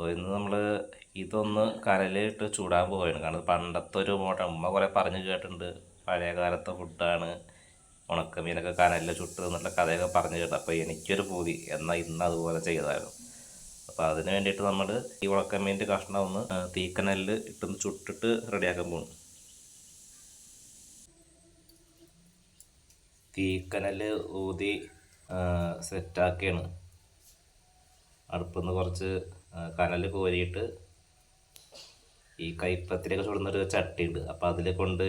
അപ്പോൾ ഇന്ന് നമ്മൾ ഇതൊന്ന് കനലിട്ട് ചൂടാൻ പോവുകയാണ് കാരണം പണ്ടത്തെ ഒരു മോട്ട ഉമ്മ കുറേ പറഞ്ഞു കേട്ടിട്ടുണ്ട്. പഴയ കാലത്തെ ഫുഡാണ്. ഉണക്കമീനൊക്കെ കനലിൽ ചുട്ട് എന്നുള്ള കഥയൊക്കെ പറഞ്ഞു കേട്ടു. അപ്പോൾ എനിക്കൊരു പൂതി. എന്നാൽ ഇന്ന് അതുപോലെ ചെയ്തായിരുന്നു അപ്പോൾ അതിന് വേണ്ടിയിട്ട് നമ്മൾ ഈ ഉണക്കമീന്റെ കഷ്ണം ഒന്ന് തീക്കനലിൽ ഇട്ടൊന്ന് ചുട്ടിട്ട് റെഡിയാക്കാൻ പോകും തീക്കനൽ ഊതി സെറ്റാക്കിയാണ് അടുപ്പിൽ നിന്ന് കുറച്ച് കനൽ കോരിയിട്ട് ഈ കൈപ്പത്തിലൊക്കെ ചുടുന്നൊരു ചട്ടിയുണ്ട്. അപ്പോൾ അതിൽ കൊണ്ട്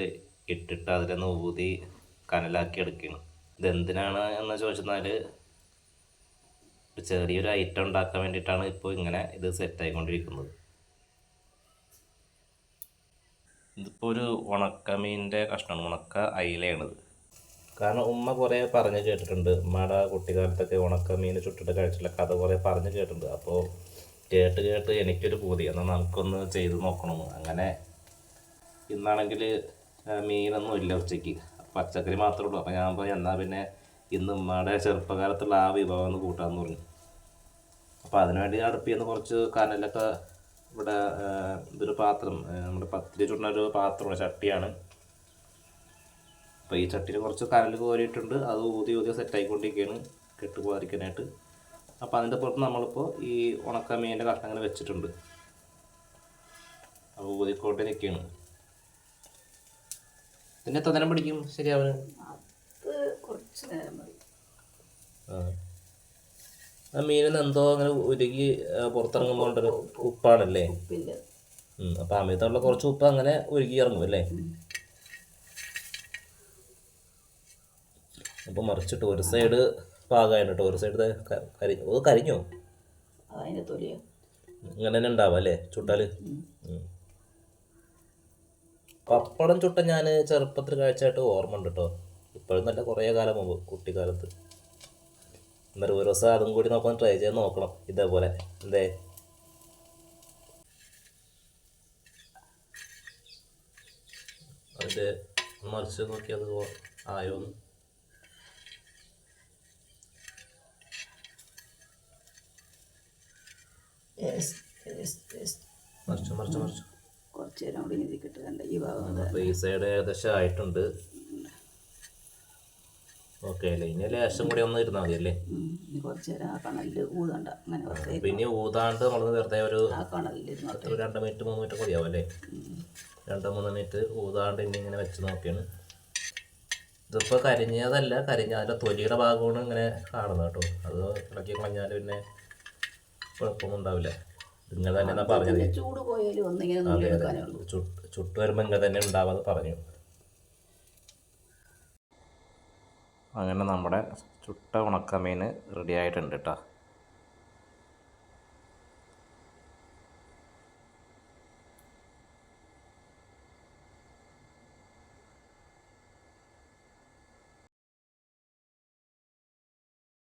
ഇട്ടിട്ട് അതിലൊന്ന് ഊതി കനലാക്കി എടുക്കണം ഇതെന്തിനാണ് എന്ന് ചോദിച്ചെന്നാൽ ചെറിയൊരു ഐറ്റം ഉണ്ടാക്കാൻ വേണ്ടിയിട്ടാണ് ഇപ്പോൾ ഇങ്ങനെ ഇത് സെറ്റായിക്കൊണ്ടിരിക്കുന്നത് ഇതിപ്പോൾ ഒരു ഉണക്കമീനിന്റെ കഷ്ണമാണ്. ഉണക്ക അയിലയാണിത്. കാരണം ഉമ്മ കുറേ പറഞ്ഞ് കേട്ടിട്ടുണ്ട്. ഉമ്മയുടെ കുട്ടിക്കാലത്തൊക്കെ ഉണക്കമീൻ ചുട്ടിട്ട് കഴിച്ചിട്ടുള്ള കഥ കുറേ പറഞ്ഞ് കേട്ടിട്ടുണ്ട്. അപ്പോൾ കേട്ട് കേട്ട് എനിക്കൊരു പൂതി. എന്നാൽ നമുക്കൊന്ന് ചെയ്ത് നോക്കണമെന്ന് അങ്ങനെ ഇന്നാണെങ്കിൽ മീനൊന്നും ഇല്ല ഉച്ചയ്ക്ക്. പച്ചക്കറി മാത്രമേ ഉള്ളൂ. അപ്പോൾ ഞാൻ പോയി എന്നാൽ പിന്നെ ഇന്ന് ഉമ്മയുടെ ചെറുപ്പകാലത്തുള്ള ആ വിഭവം ഒന്ന് കൂട്ടാമെന്ന് പറഞ്ഞു. അപ്പോൾ അതിനുവേണ്ടി അടുപ്പിൽ നിന്ന് കുറച്ച് കനലൊക്കെ ഇവിടെ ഇതൊരു പാത്രം നമ്മുടെ പത്തിരി ചുടുന്ന ഒരു പാത്രമാണ് ചട്ടിയാണ്. അപ്പോൾ ഈ ചട്ടിയിൽ കുറച്ച് കനൽ കോരിയിട്ടുണ്ട്. അത് ഊതി ഊതി സെറ്റായിക്കൊണ്ടിരിക്കുകയാണ് കെട്ട് പോകാതിരിക്കാനായിട്ട് അപ്പോൾ അതിന്റെ പുറത്ത് നമ്മളിപ്പോൾ ഈ ഉണക്ക മീനിന്റെ കഷ്ണങ്ങൾ വെച്ചിട്ടുണ്ട്. അപ്പോൾ ഊതിക്കൊണ്ടിരിക്കുകയാണ് പിന്നെ എത്ര നേരം പിടിക്കും ശരിയാവന് കുറച്ച് നേരം ആ. മീനിൽ എന്തോ അങ്ങനെ ഉരുകി പുറത്തിറങ്ങുമ്പോൾ ഉപ്പാണല്ലേ? അപ്പൊ അമിതമുള്ള കുറച്ച് ഉപ്പ് അങ്ങനെ ഉരുകി ഇറങ്ങും അല്ലേ? അപ്പോൾ മറിച്ചിട്ട് ഒരു സൈഡ് പാകമായിട്ട് കേട്ടോ ഒരു സൈഡ് കരി അത് കരിഞ്ഞോ? അതിന്റെ തൊലിയോ? ഇങ്ങനെ തന്നെ ഉണ്ടാവും അല്ലേ? ചുട്ടാൽ പപ്പടം ചുട്ട ഞാൻ ചെറുപ്പത്തിൽ കഴിച്ചായിട്ട് ഓർമ്മ ഉണ്ട് കേട്ടോ ഇപ്പോഴും നല്ല കുറേ കാലം മുമ്പ് കുട്ടിക്കാലത്ത്. എന്നാലും ഒരു ദിവസം അതും കൂടി നോക്കാൻ ട്രൈ ചെയ്ത് നോക്കണം ഇതേപോലെ. എന്തേ? അതിന്റെ മറിച്ച് നോക്കി അത് ആയോ മറിച്ചു മറിച്ചു മറിച്ചു. കുറച്ച് നേരം കൂടി ഇനി കിട്ടുന്നുണ്ട് ഈ ഭാഗം അത് അപ്പോൾ ഈ സൈഡ് ഏകദേശം ആയിട്ടുണ്ട്. ഓക്കെ അല്ലേ? ഇനി ലേശം കൂടി ഒന്ന് ഇരുന്നാൽ മതി അല്ലേ? കുറച്ച് നേരം ആ കണലിൽ ഊതണ്ട അങ്ങനെ പിന്നെ ഊതാണ്ട് നമ്മൾ വെറുതെ ഒരു രണ്ട് മിനിറ്റ് മൂന്ന് മിനിറ്റ് മതിയാവും അല്ലേ? രണ്ട് മൂന്ന് മിനിറ്റ് ഊതാണ്ട് ഇനി ഇങ്ങനെ വെച്ച് നോക്കിയാണ്. ഇതിപ്പോൾ കരിഞ്ഞതല്ല കരിഞ്ഞ അതിന്റെ തൊലിയുടെ ഭാഗമാണ് ഇങ്ങനെ കാണുന്നത് കേട്ടോ. അത് ഇളക്കി കളഞ്ഞാൽ പിന്നെ കുഴപ്പമൊന്നും ഉണ്ടാവില്ല നിങ്ങൾ തന്നെ എന്നാ പറഞ്ഞത്? ചൂട് പോയാലും ഒന്നിങ്ങനെ ചുട്ട് വരുമ്പോൾ ഇങ്ങനെ തന്നെ ഉണ്ടാവാന്ന് പറഞ്ഞു. അങ്ങനെ നമ്മുടെ ചുട്ട ഉണക്കമീൻ റെഡി ആയിട്ടുണ്ട് കേട്ടോ